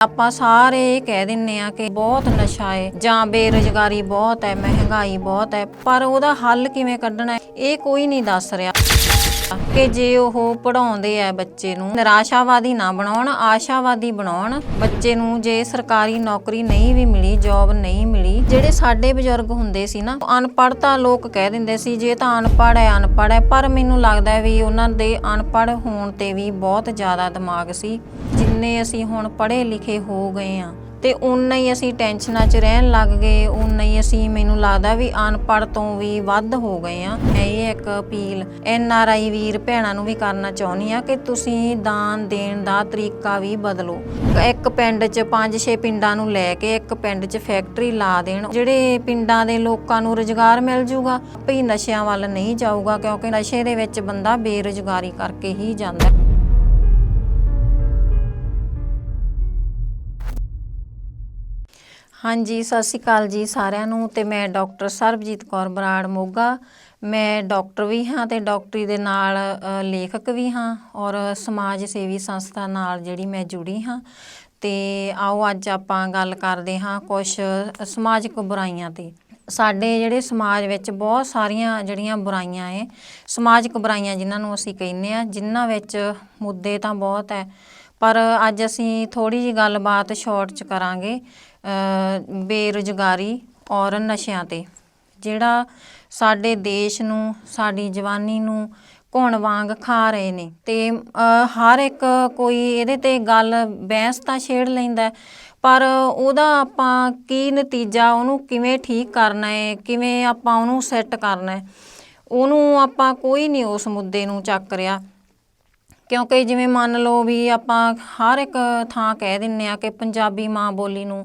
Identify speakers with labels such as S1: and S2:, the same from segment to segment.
S1: ਆਪਾਂ ਸਾਰੇ ਇਹ ਕਹਿ ਦਿੰਨੇ ਆ ਕਿ ਬਹੁਤ ਨਸ਼ਾ ਹੈ ਜਾਂ ਬੇਰੁਜ਼ਗਾਰੀ ਬਹੁਤ ਹੈ, ਮਹਿੰਗਾਈ ਬਹੁਤ ਹੈ, ਪਰ ਉਹਦਾ ਹੱਲ ਕਿਵੇਂ ਕੱਢਣਾ ਹੈ ਇਹ ਕੋਈ ਨਹੀਂ ਦੱਸ ਰਿਹਾ। ਕਿ ਜੇ ਉਹ ਪੜਾਉਂਦੇ ਆ ਬੱਚੇ ਨੂੰ, ਨਿਰਾਸ਼ਾਵਾਦੀ ਨਾ ਬਣਾਉਣ, ਆਸ਼ਾਵਾਦੀ ਬਣਾਉਣ, ਬੱਚੇ ਨੂੰ ਜੇ ਸਰਕਾਰੀ ਨੌਕਰੀ ਨਹੀਂ ਵੀ ਮਿਲੀ ਜੌਬ ਨਹੀਂ ਮਿਲੀ, ਜਿਹੜੇ ਸਾਡੇ ਬਜ਼ੁਰਗ ਹੁੰਦੇ ਸੀ ਨਾ ਅਨਪੜ੍ਹਤਾ ਲੋਕ ਕਹਿ ਦਿੰਦੇ ਸੀ, ਜੇ ਤਾਂ ਅਨਪੜ੍ਹ ਹੈ ਅਨਪੜ੍ਹ ਹੈ। ਪਰ ਮੈਨੂੰ ਲੱਗਦਾ ਵੀ ਉਹਨਾਂ ਦੇ ਅਨਪੜ੍ਹ ਹੋਣ ਤੇ ਵੀ ਬਹੁਤ ਜ਼ਿਆਦਾ ਦਿਮਾਗ ਸੀ, ਜਿੰਨੇ ਅਸੀਂ ਹੁਣ ਪੜ੍ਹੇ ਲਿਖੇ ਹੋ ਗਏ ਆ ਤੇ ਉਨਾ ਹੀ ਅਸੀਂ ਟੈਨਸ਼ਨਾਂ 'ਚ ਰਹਿਣ ਲੱਗ ਗਏ ਉਨਾ ਹੀ ਅਸੀਂ ਮੈਨੂੰ ਲੱਗਦਾ ਵੀ ਅਨਪੜ੍ਹ ਤੋਂ ਵੀ ਵੱਧ ਹੋ ਗਏ ਆ। ਇਹ ਇੱਕ ਅਪੀਲ ਐਨ ਆਰ ਆਈ ਵੀਰ ਭੈਣਾਂ ਨੂੰ ਵੀ ਕਰਨਾ ਚਾਹੁੰਦੀ ਆ ਕਿ ਤੁਸੀਂ ਦਾਨ ਦੇਣ ਦਾ ਤਰੀਕਾ ਵੀ ਬਦਲੋ। ਇੱਕ ਪਿੰਡ 'ਚ 5-6 ਪਿੰਡਾਂ ਨੂੰ ਲੈ ਕੇ ਇੱਕ ਪਿੰਡ 'ਚ ਫੈਕਟਰੀ ਲਾ ਦੇਣ, ਜਿਹੜੇ ਪਿੰਡਾਂ ਦੇ ਲੋਕਾਂ ਨੂੰ ਰੁਜ਼ਗਾਰ ਮਿਲ ਜੂਗਾ, ਭਈ ਨਸ਼ਿਆਂ ਵੱਲ ਨਹੀਂ ਜਾਊਗਾ ਕਿਉਂਕਿ ਨਸ਼ੇ ਦੇ ਵਿੱਚ ਬੰਦਾ ਬੇਰੁਜ਼ਗਾਰੀ ਕਰਕੇ ਹੀ ਜਾਂਦਾ। ਹਾਂਜੀ, ਸਤਿ ਸ਼੍ਰੀ ਅਕਾਲ ਜੀ ਸਾਰਿਆਂ ਨੂੰ ਤੇ ਮੈਂ ਡਾਕਟਰ ਸਰਬਜੀਤ ਕੌਰ ਬਰਾੜ ਮੋਗਾ। ਮੈਂ ਡਾਕਟਰ ਵੀ ਹਾਂ ਤੇ ਡਾਕਟਰੀ ਦੇ ਨਾਲ ਲੇਖਕ ਵੀ ਹਾਂ ਔਰ ਸਮਾਜ ਸੇਵੀ ਸੰਸਥਾ ਨਾਲ ਜਿਹੜੀ ਮੈਂ ਜੁੜੀ ਹਾਂ। ਤੇ ਆਓ ਅੱਜ ਆਪਾਂ ਗੱਲ ਕਰਦੇ ਹਾਂ ਕੁਝ ਸਮਾਜਿਕ ਬੁਰਾਈਆਂ ਤੇ। ਸਾਡੇ ਜਿਹੜੇ ਸਮਾਜ ਵਿੱਚ ਬਹੁਤ ਸਾਰੀਆਂ ਜਿਹੜੀਆਂ ਬੁਰਾਈਆਂ ਏ, ਸਮਾਜਿਕ ਬੁਰਾਈਆਂ ਜਿਨ੍ਹਾਂ ਨੂੰ ਅਸੀਂ ਕਹਿੰਦੇ ਆ ਜਿਨ੍ਹਾਂ ਵਿੱਚ ਮੁੱਦੇ ਤਾਂ ਬਹੁਤ ਹੈ। ਪਰ ਅੱਜ ਅਸੀਂ ਥੋੜੀ ਜੀ ਗੱਲਬਾਤ ਸ਼ਾਰਟ ਚ ਕਰਾਂਗੇ। ਬੇਰੁਜ਼ਗਾਰੀ ਔਰ ਨਸ਼ਿਆਂ ਤੇ, ਜਿਹੜਾ ਸਾਡੇ ਦੇਸ਼ ਨੂੰ, ਸਾਡੀ ਜਵਾਨੀ ਨੂੰ ਘੁਣ ਵਾਂਗ ਖਾ ਰਹੇ ਨੇ। ਤੇ ਹਰ ਇੱਕ ਕੋਈ ਇਹਦੇ ਤੇ ਗੱਲ ਬਹਿਸ ਤਾਂ ਛੇੜ ਲੈਂਦਾ ਪਰ ਉਹਦਾ ਆਪਾਂ ਕੀ ਨਤੀਜਾ, ਉਹਨੂੰ ਕਿਵੇਂ ਠੀਕ ਕਰਨਾ ਹੈ, ਕਿਵੇਂ ਆਪਾਂ ਉਹਨੂੰ ਸੈੱਟ ਕਰਨਾ ਹੈ, ਉਹਨੂੰ ਆਪਾਂ ਕੋਈ ਨਹੀਂ ਉਸ ਮੁੱਦੇ ਨੂੰ ਚੱਕ ਰਿਹਾ। ਕਿਉਂਕਿ ਜਿਵੇਂ ਮੰਨ ਲਓ ਵੀ ਆਪਾਂ ਹਰ ਇੱਕ ਥਾਂ ਕਹਿ ਦਿੰਨੇ ਆ ਕਿ ਪੰਜਾਬੀ ਮਾਂ ਬੋਲੀ ਨੂੰ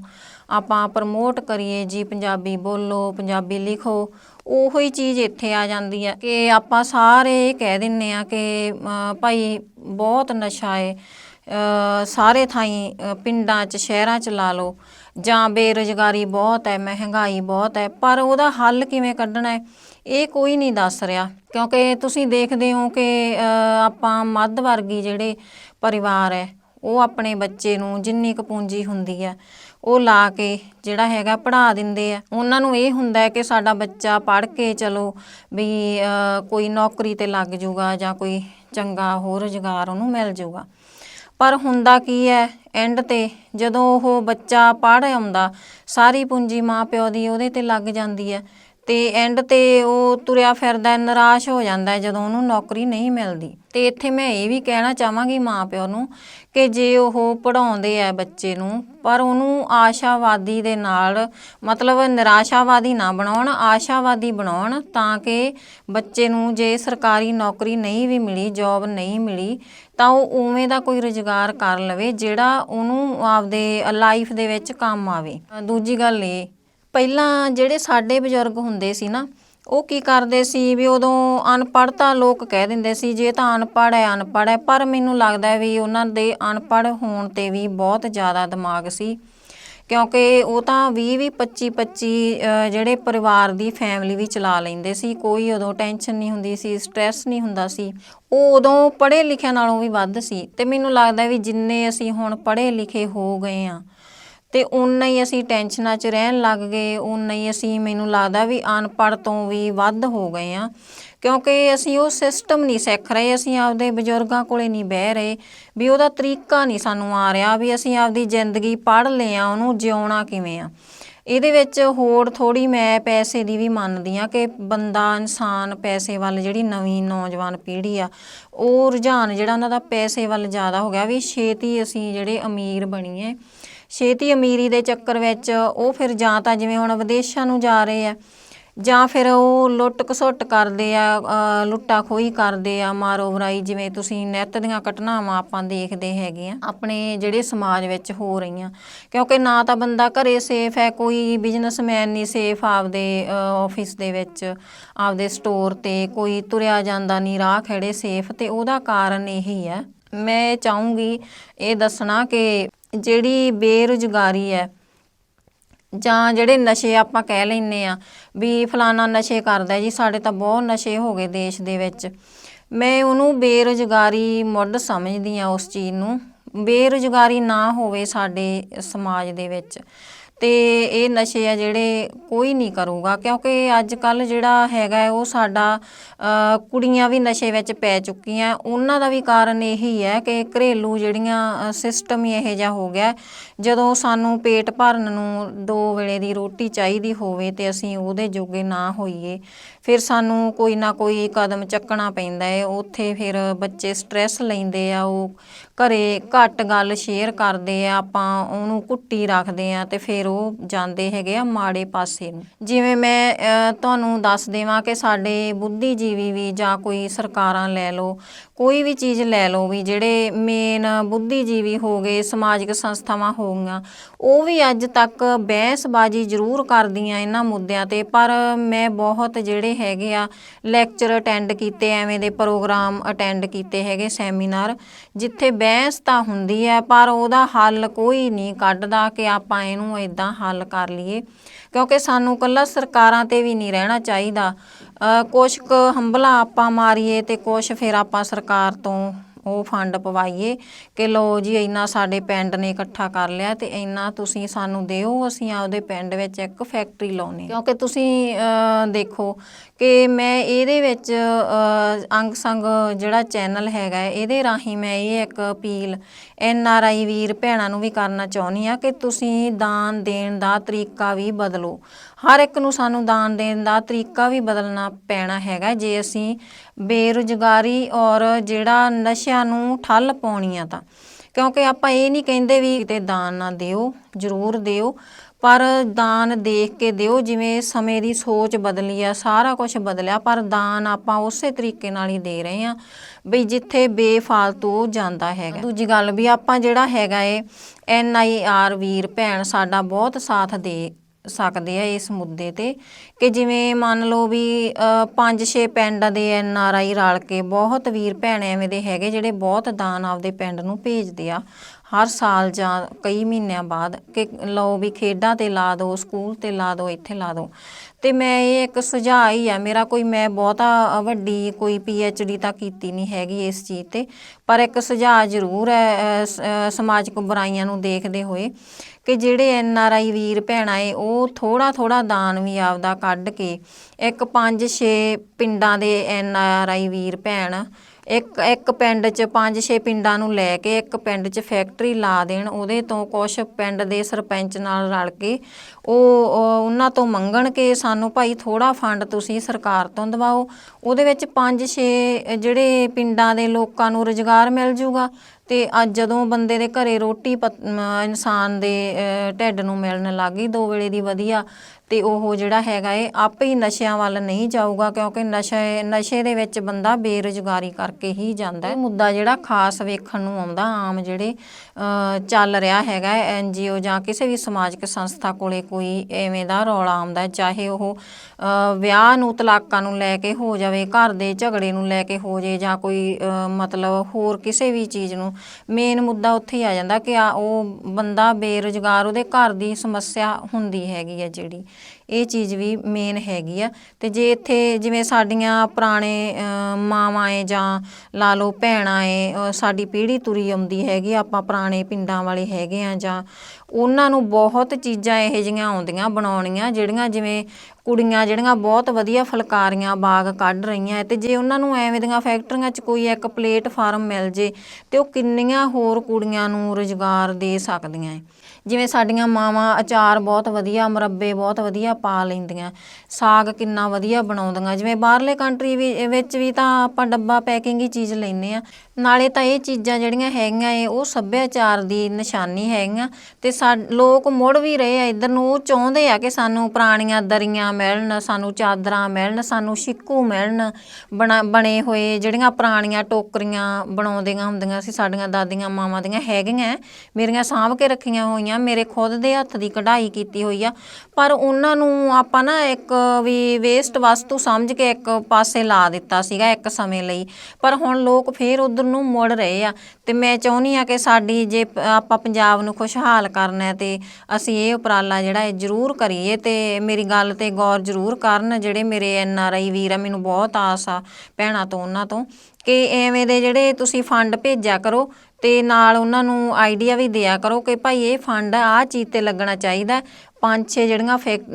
S1: ਆਪਾਂ ਪ੍ਰਮੋਟ ਕਰੀਏ ਜੀ, ਪੰਜਾਬੀ ਬੋਲੋ, ਪੰਜਾਬੀ ਲਿਖੋ, ਉਹੋ ਹੀ ਚੀਜ਼ ਇੱਥੇ ਆ ਜਾਂਦੀ ਹੈ ਕਿ ਆਪਾਂ ਸਾਰੇ ਇਹ ਕਹਿ ਦਿੰਨੇ ਆ ਕਿ ਭਾਈ ਬਹੁਤ ਨਸ਼ਾ ਏ ਸਾਰੇ ਥਾਈਂ ਪਿੰਡਾਂ 'ਚ, ਸ਼ਹਿਰਾਂ 'ਚ ਲਾ ਲਓ। ਜਾਂ ਬੇਰੁਜ਼ਗਾਰੀ ਬਹੁਤ ਹੈ, ਮਹਿੰਗਾਈ ਬਹੁਤ ਹੈ, ਪਰ ਉਹਦਾ ਹੱਲ ਕਿਵੇਂ ਕੱਢਣਾ ਹੈ, ਇਹ ਕੋਈ ਨਹੀਂ ਦੱਸ ਰਿਹਾ। ਕਿਉਂਕਿ ਤੁਸੀਂ ਦੇਖਦੇ ਹੋ ਕਿ ਆਪਾਂ ਮੱਧ ਵਰਗੀ ਜਿਹੜੇ ਪਰਿਵਾਰ ਹੈ, ਉਹ ਆਪਣੇ ਬੱਚੇ ਨੂੰ ਜਿੰਨੀ ਕੁ ਪੂੰਜੀ ਹੁੰਦੀ ਹੈ, ਉਹ ਲਾ ਕੇ ਜਿਹੜਾ ਹੈਗਾ ਪੜ੍ਹਾ ਦਿੰਦੇ ਆ। ਉਹਨਾਂ ਨੂੰ ਇਹ ਹੁੰਦਾ ਹੈ ਕਿ ਸਾਡਾ ਬੱਚਾ ਪੜ੍ਹ ਕੇ ਚਲੋ ਵੀ ਕੋਈ ਨੌਕਰੀ ਤੇ ਲੱਗ ਜਾਊਗਾ ਜਾਂ ਕੋਈ ਚੰਗਾ ਹੋਰ ਰੁਜ਼ਗਾਰ ਉਹਨੂੰ ਮਿਲ ਜਾਊਗਾ ਪਰ ਹੁੰਦਾ ਕੀ ਹੈ ਐਂਡ ਤੇ ਜਦੋਂ ਉਹ ਬੱਚਾ ਪੜ੍ਹ ਆਉਂਦਾ, ਸਾਰੀ ਪੂੰਜੀ ਮਾਂ ਪਿਓ ਦੀ ਉਹਦੇ ਤੇ ਲੱਗ ਜਾਂਦੀ ਹੈ ਤੇ ਐਂਡ ਤੇ ਉਹ ਤੁਰਿਆ ਫਿਰਦਾ ਹੈ, ਨਿਰਾਸ਼ ਹੋ ਜਾਂਦਾ ਹੈ ਜਦੋਂ ਉਹਨੂੰ ਨੌਕਰੀ ਨਹੀਂ ਮਿਲਦੀ। ਤੇ ਇੱਥੇ ਮੈਂ ਇਹ ਵੀ ਕਹਿਣਾ ਚਾਹਾਂਗੀ ਮਾਂ ਪਿਓ ਨੂੰ ਕਿ ਜੇ ਉਹ ਪੜਾਉਂਦੇ ਆ ਬੱਚੇ ਨੂੰ ਪਰ ਉਹਨੂੰ ਆਸ਼ਾਵਾਦੀ ਦੇ ਨਾਲ ਮਤਲਬ ਨਿਰਾਸ਼ਾਵਾਦੀ ਨਾ ਬਣਾਉਣ ਆਸ਼ਾਵਾਦੀ ਬਣਾਉਣ ਤਾਂ ਕਿ ਬੱਚੇ ਨੂੰ ਜੇ ਸਰਕਾਰੀ ਨੌਕਰੀ ਨਹੀਂ ਵੀ ਮਿਲੀ ਜੌਬ ਨਹੀਂ ਮਿਲੀ ਤਾਂ ਉਹ ਉਵੇਂ ਦਾ ਕੋਈ ਰੁਜ਼ਗਾਰ ਕਰ ਲਵੇ ਜਿਹੜਾ ਉਹਨੂੰ ਆਪਦੇ ਲਾਈਫ ਦੇ ਵਿੱਚ ਕੰਮ ਆਵੇ। ਦੂਜੀ ਗੱਲ ਇਹ ਪਹਿਲਾਂ ਜਿਹੜੇ ਸਾਡੇ ਬਜ਼ੁਰਗ ਹੁੰਦੇ ਸੀ ਨਾ, ਉਹ ਕੀ ਕਰਦੇ ਸੀ ਵੀ ਉਦੋਂ ਅਨਪੜ੍ਹਤਾ ਲੋਕ ਕਹਿ ਦਿੰਦੇ ਸੀ, ਜੇ ਤਾਂ ਅਨਪੜ੍ਹ ਹੈ ਅਨਪੜ੍ਹ ਹੈ, ਪਰ ਮੈਨੂੰ ਲੱਗਦਾ ਹੈ ਵੀ ਉਹਨਾਂ ਦੇ ਅਨਪੜ੍ਹ ਹੋਣ ਤੇ ਵੀ ਬਹੁਤ ਜ਼ਿਆਦਾ ਦਿਮਾਗ ਸੀ। ਕਿਉਂਕਿ ਉਹ ਤਾਂ 20 20 25 25 ਜਿਹੜੇ ਪਰਿਵਾਰ ਦੀ ਫੈਮਿਲੀ ਵੀ ਚਲਾ ਲੈਂਦੇ ਸੀ, ਕੋਈ ਉਦੋਂ ਟੈਨਸ਼ਨ ਨਹੀਂ ਹੁੰਦੀ ਸੀ ਸਟ੍ਰੈਸ ਨਹੀਂ ਹੁੰਦਾ ਸੀ। ਉਹ ਉਦੋਂ ਪੜ੍ਹੇ ਲਿਖਿਆ ਨਾਲੋਂ ਵੀ ਵੱਧ ਸੀ। ਤੇ ਮੈਨੂੰ ਲੱਗਦਾ ਵੀ ਜਿੰਨੇ ਅਸੀਂ ਹੁਣ ਪੜ੍ਹੇ ਲਿਖੇ ਹੋ ਗਏ ਆ ਤੇ ਉਨਾ ਹੀ ਅਸੀਂ ਟੈਨਸ਼ਨਾਂ 'ਚ ਰਹਿਣ ਲੱਗ ਗਏ ਉਨਾ ਹੀ ਅਸੀਂ ਮੈਨੂੰ ਲੱਗਦਾ ਵੀ ਅਨਪੜ੍ਹ ਤੋਂ ਵੀ ਵੱਧ ਹੋ ਗਏ ਆ। ਕਿਉਂਕਿ ਅਸੀਂ ਉਹ ਸਿਸਟਮ ਨਹੀਂ ਸਿੱਖ ਰਹੇ, ਅਸੀਂ ਆਪਦੇ ਬਜ਼ੁਰਗਾਂ ਕੋਲੇ ਨਹੀਂ ਬਹਿ ਰਹੇ, ਵੀ ਉਹਦਾ ਤਰੀਕਾ ਨਹੀਂ ਸਾਨੂੰ ਆ ਰਿਹਾ ਵੀ ਅਸੀਂ ਆਪਦੀ ਜ਼ਿੰਦਗੀ ਪੜ੍ਹ ਲਏ ਆ, ਉਹਨੂੰ ਜਿਉਣਾ ਕਿਵੇਂ ਆ। ਇਹਦੇ ਵਿੱਚ ਹੋਰ ਥੋੜੀ ਮੈਂ ਪੈਸੇ ਦੀ ਵੀ ਮੰਨਦੀ ਆ ਕਿ ਬੰਦਾ, ਇਨਸਾਨ ਪੈਸੇ ਵੱਲ ਜਿਹੜੀ ਨਵੀਂ ਨੌਜਵਾਨ ਪੀੜ੍ਹੀ ਆ, ਉਹ ਰੁਝਾਨ ਜਿਹੜਾ ਉਹਨਾਂ ਦਾ ਪੈਸੇ ਵੱਲ ਜ਼ਿਆਦਾ ਹੋ ਗਿਆ ਵੀ ਛੇਤੀ ਅਸੀਂ ਜਿਹੜੇ ਅਮੀਰ ਬਣੀਏ। ਛੇਤੀ ਅਮੀਰੀ ਦੇ ਚੱਕਰ ਵਿੱਚ ਉਹ ਫਿਰ ਜਾਂ ਤਾਂ ਜਿਵੇਂ ਹੁਣ ਵਿਦੇਸ਼ਾਂ ਨੂੰ ਜਾ ਰਹੇ ਆ, ਜਾਂ ਫਿਰ ਉਹ ਲੁੱਟ ਖਸੁੱਟ ਕਰਦੇ ਆ ਲੁੱਟਾ ਖੋਹੀ ਕਰਦੇ ਆ, ਮਾਰੋ ਵਰਾਈ ਜਿਵੇਂ ਤੁਸੀਂ ਨਿੱਤ ਦੀਆਂ ਘਟਨਾਵਾਂ ਆਪਾਂ ਦੇਖਦੇ ਹੈਗੇ ਆ, ਆਪਣੇ ਜਿਹੜੇ ਸਮਾਜ ਵਿੱਚ ਹੋ ਰਹੀਆਂ। ਕਿਉਂਕਿ ਨਾ ਤਾਂ ਬੰਦਾ ਘਰੇ ਸੇਫ ਹੈ, ਕੋਈ ਬਿਜ਼ਨਸਮੈਨ ਨਹੀਂ ਸੇਫ ਆਪਦੇ ਆਫਿਸ ਦੇ ਵਿੱਚ, ਆਪਦੇ ਸਟੋਰ ਤੇ, ਕੋਈ ਤੁਰਿਆ ਜਾਂਦਾ ਨਹੀਂ, ਰਾਹ ਖੜੇ ਸੇਫ ਤੇ ਉਹਦਾ ਕਾਰਨ ਇਹੀ ਹੈ। ਮੈਂ ਚਾਹੂੰਗੀ ਇਹ ਦੱਸਣਾ ਕਿ ਜਿਹੜੀ ਬੇਰੁਜ਼ਗਾਰੀ ਹੈ ਜਾਂ ਜਿਹੜੇ ਨਸ਼ੇ ਆਪਾਂ ਕਹਿ ਲੈਨੇ ਆ ਵੀ ਫਲਾਣਾ ਨਸ਼ੇ ਕਰਦਾ ਜੀ, ਸਾਡੇ ਤਾਂ ਬਹੁਤ ਨਸ਼ੇ ਹੋ ਗਏ ਦੇਸ਼ ਦੇ ਵਿੱਚ। ਮੈਂ ਉਹਨੂੰ ਬੇਰੁਜ਼ਗਾਰੀ ਮੁੱਢ ਸਮਝਦੀ ਆ ਉਸ ਚੀਜ਼ ਨੂੰ। ਬੇਰੁਜ਼ਗਾਰੀ ਨਾ ਹੋਵੇ ਸਾਡੇ ਸਮਾਜ ਦੇ ਵਿੱਚ। ਤੇ ਇਹ ਨਸ਼ੇ ਆ ਜਿਹੜੇ ਕੋਈ ਨਹੀਂ ਕਰੂਗਾ, ਕਿਉਂਕਿ ਅੱਜ ਕੱਲ ਜਿਹੜਾ ਹੈਗਾ ਉਹ ਸਾਡਾ ਕੁੜੀਆਂ ਵੀ ਨਸ਼ੇ ਵਿੱਚ ਪੈ ਚੁੱਕੀਆਂ। ਉਹਨਾਂ ਦਾ ਵੀ ਕਾਰਨ ਇਹੀ ਹੈ ਕਿ ਘਰੇਲੂ ਜਿਹੜੀਆਂ ਸਿਸਟਮ ਹੀ ਇਹੋ ਜਿਹਾ ਹੋ ਗਿਆ। ਜਦੋਂ ਸਾਨੂੰ ਪੇਟ ਭਰਨ ਨੂੰ ਦੋ ਵੇਲੇ ਦੀ ਰੋਟੀ ਚਾਹੀਦੀ ਹੋਵੇ ਤੇ ਅਸੀਂ ਉਹਦੇ ਜੋਗੇ ਨਾ ਹੋਈਏ ਫਿਰ ਸਾਨੂੰ ਕੋਈ ਨਾ ਕੋਈ ਕਦਮ ਚੱਕਣਾ ਪੈਂਦਾ ਹੈ ਉੱਥੇ ਫਿਰ ਬੱਚੇ ਸਟ੍ਰੈਸ ਲੈਂਦੇ ਆ, ਉਹ ਘਰੇ ਘੱਟ ਗੱਲ ਸ਼ੇਅਰ ਕਰਦੇ ਆ, ਆਪਾਂ ਉਹਨੂੰ ਕੁੱਟੀ ਰੱਖਦੇ ਆ ਤੇ ਫਿਰ ਉਹ ਜਾਂਦੇ ਹੈਗੇ ਆ ਮਾੜੇ ਪਾਸੇ ਨੂੰ। ਜਿਵੇਂ ਮੈਂ ਤੁਹਾਨੂੰ ਦੱਸ ਦੇਵਾਂ ਕਿ ਸਾਡੇ ਬੁੱਧੀਜੀਵੀ ਵੀ ਜਾਂ ਕੋਈ ਸਰਕਾਰਾਂ ਲੈ ਲਓ, ਕੋਈ ਵੀ ਚੀਜ਼ ਲੈ ਲਓ ਵੀ ਜਿਹੜੇ ਮੇਨ ਬੁੱਧੀਜੀਵੀ ਹੋ ਗਏ, ਸਮਾਜਿਕ ਸੰਸਥਾਵਾਂ ਹੋ ਗਈਆਂ, ਉਹ ਵੀ ਅੱਜ ਤੱਕ ਬਹਿਸਬਾਜ਼ੀ ਜ਼ਰੂਰ ਕਰਦੀਆਂ ਇਹਨਾਂ ਮੁੱਦਿਆਂ ਤੇ। ਪਰ ਮੈਂ ਬਹੁਤ ਜਿਹੜੇ ਹੈਗੇ ਆ ਲੈਕਚਰ ਅਟੈਂਡ ਕੀਤੇ ਐਵੇਂ ਦੇ ਪ੍ਰੋਗਰਾਮ ਅਟੈਂਡ ਕੀਤੇ ਹੈਗੇ ਸੈਮੀਨਾਰ ਜਿੱਥੇ ਬਹਿਸ ਤਾਂ ਹੁੰਦੀ ਹੈ ਪਰ ਉਹਦਾ ਹੱਲ ਕੋਈ ਨਹੀਂ ਕੱਢਦਾ ਕਿ ਆਪਾਂ ਇਹਨੂੰ ਇਦਾਂ ਹੱਲ ਕਰ ਲਈਏ। ਕਿਉਂਕਿ ਸਾਨੂੰ ਕੱਲਾ ਸਰਕਾਰਾਂ ਤੇ ਵੀ ਨਹੀਂ ਰਹਿਣਾ ਚਾਹੀਦਾ। ਅ, ਕੁਛ ਕੁ ਹੰਬਲਾ ਆਪਾਂ ਮਾਰੀਏ ਤੇ ਕੁਛ ਫਿਰ ਆਪਾਂ ਸਰਕਾਰ ਤੋਂ ਉਹ ਫੰਡ ਪਵਾਈਏ ਕਿ ਲੋ ਜੀ ਇੰਨਾ ਸਾਡੇ ਪਿੰਡ ਨੇ ਇਕੱਠਾ ਕਰ ਲਿਆ ਤੇ ਇੰਨਾ ਤੁਸੀਂ ਸਾਨੂੰ ਦਿਓ, ਅਸੀਂ ਆਪਦੇ ਪਿੰਡ ਵਿੱਚ ਇੱਕ ਫੈਕਟਰੀ ਲਾਉਣੀ। ਕਿਉਂਕਿ ਤੁਸੀਂ ਦੇਖੋ ਕਿ ਮੈਂ ਇਹਦੇ ਵਿੱਚ ਅੰਗ ਸੰਗ ਜਿਹੜਾ ਚੈਨਲ ਹੈਗਾ ਇਹਦੇ ਰਾਹੀਂ ਮੈਂ ਇਹ ਇੱਕ ਅਪੀਲ ਐਨ ਆਰ ਆਈ ਵੀਰ ਭੈਣਾਂ ਨੂੰ ਵੀ ਕਰਨਾ ਚਾਹੁੰਦੀ ਆ ਕਿ ਤੁਸੀਂ ਦਾਨ ਦੇਣ ਦਾ ਤਰੀਕਾ ਵੀ ਬਦਲੋ। ਹਰ ਇੱਕ ਨੂੰ ਸਾਨੂੰ ਦਾਨ ਦੇਣ ਦਾ ਤਰੀਕਾ ਵੀ ਬਦਲਣਾ ਪੈਣਾ ਹੈਗਾ ਜੇ ਅਸੀਂ ਬੇਰੁਜ਼ਗਾਰੀ ਔਰ ਜਿਹੜਾ ਨਸ਼ਿਆਂ ਨੂੰ ਠੱਲ ਪਾਉਣੀ ਆ ਤਾਂ। ਕਿਉਂਕਿ ਆਪਾਂ ਇਹ ਨਹੀਂ ਕਹਿੰਦੇ ਵੀ ਕਿਤੇ ਦਾਨ ਨਾ ਦਿਓ, ਜ਼ਰੂਰ ਦਿਓ, ਪਰ ਦਾਨ ਦੇਖ ਕੇ ਦਿਓ, ਜਿਵੇਂ ਸਮੇਂ ਦੀ ਸੋਚ ਬਦਲੀ ਆ, ਸਾਰਾ ਕੁਝ ਬਦਲਿਆ, ਪਰ ਦਾਨ ਆਪਾਂ ਉਸੇ ਤਰੀਕੇ ਨਾਲ ਹੀ ਦੇ ਰਹੇ ਆ ਬਈ ਜਿੱਥੇ ਬੇਫਾਲਤੂ ਜਾਂਦਾ ਹੈਗਾ। ਦੂਜੀ ਗੱਲ ਵੀ ਆਪਾਂ ਜਿਹੜਾ ਹੈਗਾ ਏ, ਐਨ ਆਈ ਆਰ ਵੀਰ ਭੈਣ ਸਾਡਾ ਬਹੁਤ ਸਾਥ ਦੇ ਸਕਦੇ ਆ ਇਸ ਮੁੱਦੇ ਤੇ ਕਿ ਜਿਵੇਂ ਮੰਨ ਲਓ ਵੀ 5-6 ਪਿੰਡ ਦੇ ਐਨ ਆਰ ਆਈ ਰਲ ਕੇ ਬਹੁਤ ਵੀਰ ਭੈਣ ਐਵੇਂ ਦੇ ਹੈਗੇ ਜਿਹੜੇ ਬਹੁਤ ਦਾਨ ਆਪਦੇ ਪਿੰਡ ਨੂੰ ਭੇਜਦੇ ਆ। ਹਰ ਸਾਲ ਜਾਂ ਕਈ ਮਹੀਨਿਆਂ ਬਾਅਦ ਕਿ ਲਓ ਵੀ ਖੇਡਾਂ ਤੇ ਲਾ ਦਿਓ ਸਕੂਲ ਤੇ ਲਾ ਦਿਓ ਇੱਥੇ ਲਾ ਦਿਓ ਤੇ ਮੈਂ ਇਹ ਇੱਕ ਸੁਝਾਅ ਹੀ ਆ, ਮੇਰਾ ਕੋਈ ਮੈਂ ਬਹੁਤਾ ਵੱਡੀ ਕੋਈ ਪੀ ਐਚ ਡੀ ਤਾਂ ਕੀਤੀ ਨਹੀਂ ਹੈਗੀ ਇਸ ਚੀਜ਼ ਤੇ, ਪਰ ਇੱਕ ਸੁਝਾਅ ਜ਼ਰੂਰ ਹੈ ਸਮਾਜਿਕ ਬੁਰਾਈਆਂ ਨੂੰ ਦੇਖਦੇ ਹੋਏ ਕਿ ਜਿਹੜੇ ਐਨ ਆਰ ਆਈ ਵੀਰ ਭੈਣਾਂ ਏ, ਉਹ ਥੋੜਾ ਥੋੜਾ ਦਾਨ ਵੀ ਆਪਦਾ ਕੱਢ ਕੇ ਇੱਕ 5-6 ਪਿੰਡਾਂ ਦੇ ਐਨ ਆਰ ਆਈ ਵੀਰ ਭੈਣ ਇੱਕ ਇੱਕ ਪਿੰਡ 'ਚ 5-6 ਪਿੰਡਾਂ ਨੂੰ ਲੈ ਕੇ ਇੱਕ ਪਿੰਡ 'ਚ ਫੈਕਟਰੀ ਲਾ ਦੇਣ, ਉਹਦੇ ਤੋਂ ਕੁਛ ਪਿੰਡ ਦੇ ਸਰਪੰਚ ਨਾਲ ਰਲ ਕੇ ਉਹ ਉਹਨਾਂ ਤੋਂ ਮੰਗਣ ਕਿ ਸਾਨੂੰ ਭਾਈ ਥੋੜਾ ਫੰਡ ਤੁਸੀਂ ਸਰਕਾਰ ਤੋਂ ਦਿਵਾਓ। ਉਹਦੇ ਵਿੱਚ 5-6 ਜਿਹੜੇ ਪਿੰਡਾਂ ਦੇ ਲੋਕਾਂ ਨੂੰ ਰੁਜ਼ਗਾਰ ਮਿਲ ਜੂਗਾ ਤੇ ਅੱਜ ਜਦੋਂ ਬੰਦੇ ਦੇ ਘਰੇ ਰੋਟੀ ਪਤ- ਇਨਸਾਨ ਦੇ ਢਿੱਡ ਨੂੰ ਮਿਲਣ ਲੱਗ ਗਈ, ਦੋ ਵੇਲੇ ਦੀ ਵਧੀਆ, ਤੇ ਉਹ ਜਿਹੜਾ ਹੈਗਾ ਏ ਆਪੇ ਹੀ ਨਸ਼ਿਆਂ ਵੱਲ ਨਹੀਂ ਜਾਊਗਾ, ਕਿਉਂਕਿ ਨਸ਼ੇ ਨਸ਼ੇ ਦੇ ਵਿੱਚ ਬੰਦਾ ਬੇਰੁਜ਼ਗਾਰੀ ਕਰਕੇ ਹੀ ਜਾਂਦਾ ਹੈ। ਮੁੱਦਾ ਜਿਹੜਾ ਖਾਸ ਵੇਖਣ ਨੂੰ ਆਉਂਦਾ, ਆਮ ਜਿਹੜੇ ਚੱਲ ਰਿਹਾ ਹੈਗਾ ਐਨ ਜੀ ਓ ਜਾਂ ਕਿਸੇ ਵੀ ਸਮਾਜਿਕ ਸੰਸਥਾ ਕੋਲੇ ਕੋਈ ਐਵੇਂ ਦਾ ਰੌਲਾ ਆਉਂਦਾ ਚਾਹੇ ਉਹ ਵਿਆਹ ਨੂੰ, ਤਲਾਕਾਂ ਨੂੰ ਲੈ ਕੇ ਹੋ ਜਾਵੇ, ਘਰ ਦੇ ਝਗੜੇ ਨੂੰ ਲੈ ਕੇ ਹੋ ਜੇ ਜਾਂ ਕੋਈ ਮਤਲਬ ਹੋਰ ਕਿਸੇ ਵੀ ਚੀਜ਼ ਨੂੰ ਮੇਨ ਮੁੱਦਾ ਉੱਥੇ ਹੀ ਆ ਜਾਂਦਾ ਕਿ ਆ ਉਹ ਬੰਦਾ ਬੇਰੁਜ਼ਗਾਰ ਉਹਦੇ ਘਰ ਦੀ ਸਮੱਸਿਆ ਹੁੰਦੀ ਹੈਗੀ ਹੈ ਜਿਹੜੀ ਇਹ ਚੀਜ਼ ਵੀ ਮੇਨ ਹੈਗੀ ਆ। ਤੇ ਜੇ ਇੱਥੇ ਜਿਵੇਂ ਸਾਡੀਆਂ ਪੁਰਾਣੇ ਅਹ, ਮਾਵਾਂ ਏ ਜਾਂ ਲਾ ਲਓ ਭੈਣਾਂ ਏ ਸਾਡੀ ਪੀੜ੍ਹੀ ਤੁਰੀ ਆਉਂਦੀ ਹੈਗੀ ਆਪਾਂ ਪੁਰਾਣੇ ਪਿੰਡਾਂ ਵਾਲੇ ਹੈਗੇ ਆ ਜਾਂ ਉਹਨਾਂ ਨੂੰ ਬਹੁਤ ਚੀਜ਼ਾਂ ਇਹੋ ਜਿਹੀਆਂ ਆਉਂਦੀਆਂ ਬਣਾਉਣੀਆਂ ਜਿਹੜੀਆਂ ਜਿਵੇਂ ਕੁੜੀਆਂ ਜਿਹੜੀਆਂ ਬਹੁਤ ਵਧੀਆ ਫੁਲਕਾਰੀਆਂ, ਬਾਗ ਕੱਢ ਰਹੀਆਂ ਤੇ ਜੇ ਉਹਨਾਂ ਨੂੰ ਐਵੇਂ ਦੀਆਂ ਫੈਕਟਰੀਆਂ 'ਚ ਕੋਈ ਇੱਕ ਪਲੇਟਫਾਰਮ ਮਿਲ ਜੇ ਤੇ ਉਹ ਕਿੰਨੀਆਂ ਹੋਰ ਕੁੜੀਆਂ ਨੂੰ ਰੁਜ਼ਗਾਰ ਦੇ ਸਕਦੀਆਂ ਏ। ਜਿਵੇਂ ਸਾਡੀਆਂ ਮਾਵਾਂ ਅਚਾਰ ਬਹੁਤ ਵਧੀਆ, ਮੁਰੱਬੇ ਬਹੁਤ ਵਧੀਆ ਪਾ ਲੈਂਦੀਆਂ, ਸਾਗ ਕਿੰਨਾ ਵਧੀਆ ਬਣਾਉਂਦੀਆਂ। ਜਿਵੇਂ ਬਾਹਰਲੇ ਕੰਟਰੀ ਵੀ ਵਿੱਚ ਵੀ ਤਾਂ ਆਪਾਂ ਡੱਬਾ ਪੈਕਿੰਗ ਹੀ ਚੀਜ਼ ਲੈਂਦੇ ਆ ਨਾਲੇ ਤਾਂ ਇਹ ਚੀਜ਼ਾਂ ਜਿਹੜੀਆਂ ਹੈਗੀਆਂ ਏ ਉਹ ਸੱਭਿਆਚਾਰ ਦੀ ਨਿਸ਼ਾਨੀ ਹੈਗੀਆਂ। ਤੇ ਸਾ ਲੋਕ ਮੁੜ ਵੀ ਰਹੇ ਆ, ਇਧਰ ਨੂੰ ਉਹ ਚਾਹੁੰਦੇ ਆ ਕਿ ਸਾਨੂੰ ਪੁਰਾਣੀਆਂ ਦਰੀਆਂ ਮਿਲਣ, ਸਾਨੂੰ ਚਾਦਰਾਂ ਮਿਲਣ, ਸਾਨੂੰ ਛਿੱਕੂ ਮਿਲਣ, ਬਣਾ, ਬਣੇ ਹੋਏ ਜਿਹੜੀਆਂ ਪੁਰਾਣੀਆਂ ਟੋਕਰੀਆਂ ਬਣਾਉਂਦੀਆਂ ਹੁੰਦੀਆਂ ਸੀ, ਸਾਡੀਆਂ ਦਾਦੀਆਂ ਮਾਵਾਂ ਦੀਆਂ ਹੈਗੀਆਂ। ਮੇਰੀਆਂ ਸਾਂਭ ਕੇ ਰੱਖੀਆਂ ਹੋਈਆਂ ਮੇਰੇ ਖੁਦ ਦੇ ਹੱਥ ਦੀ ਕਢਾਈ ਕੀਤੀ ਹੋਈ ਆ। ਪਰ ਉਹਨਾਂ ਨੂੰ ਆਪਾਂ ਨਾ ਇੱਕ ਵੀ ਵੇਸਟ ਵਸਤੂ ਸਮਝ ਕੇ ਇੱਕ ਪਾਸੇ ਲਾ ਦਿੱਤਾ ਸੀਗਾ ਇੱਕ ਸਮੇਂ ਲਈ। ਪਰ ਹੁਣ ਲੋਕ ਫੇਰ ਉਧਰ ਨੂੰ ਮੁੜ ਰਹੇ ਆ ਤੇ ਮੈਂ ਚਾਹੁੰਦੀ ਆ ਕਿ ਸਾਡੀ ਜੇ ਪ- ਆਪਾਂ ਪੰਜਾਬ ਨੂੰ ਖੁਸ਼ਹਾਲ ਕਰਨਾ ਹੈ ਤੇ ਅਸੀਂ ਇਹ ਉਪਰਾਲਾ ਜਿਹੜਾ ਇਹ ਜ਼ਰੂਰ ਕਰੀਏ ਤੇ ਮੇਰੀ ਗੱਲ ਤੇ ਗੌਰ ਜ਼ਰੂਰ ਕਰਨ ਜਿਹੜੇ ਮੇਰੇ ਐਨ ਆਰ ਆਈ ਵੀਰ ਆ, ਮੈਨੂੰ ਬਹੁਤ ਆਸ ਆ ਭੈਣਾਂ ਤੋਂ, ਉਹਨਾਂ ਤੋਂ ਕਿ ਐਵੇਂ ਦੇ ਜਿਹੜੇ ਤੁਸੀਂ ਫੰਡ ਭੇਜਿਆ ਕਰੋ ਤੇ ਨਾਲ ਉਹਨਾਂ ਨੂੰ ਆਈਡੀਆ ਵੀ ਦਿਆ ਕਰੋ ਕਿ ਭਾਈ ਇਹ ਫੰਡ ਆਹ ਚੀਜ਼ ਤੇ ਲੱਗਣਾ ਚਾਹੀਦਾ ਪੰਜ ਛੇ ਜਿਹੜੀਆਂ ਫੈਕ-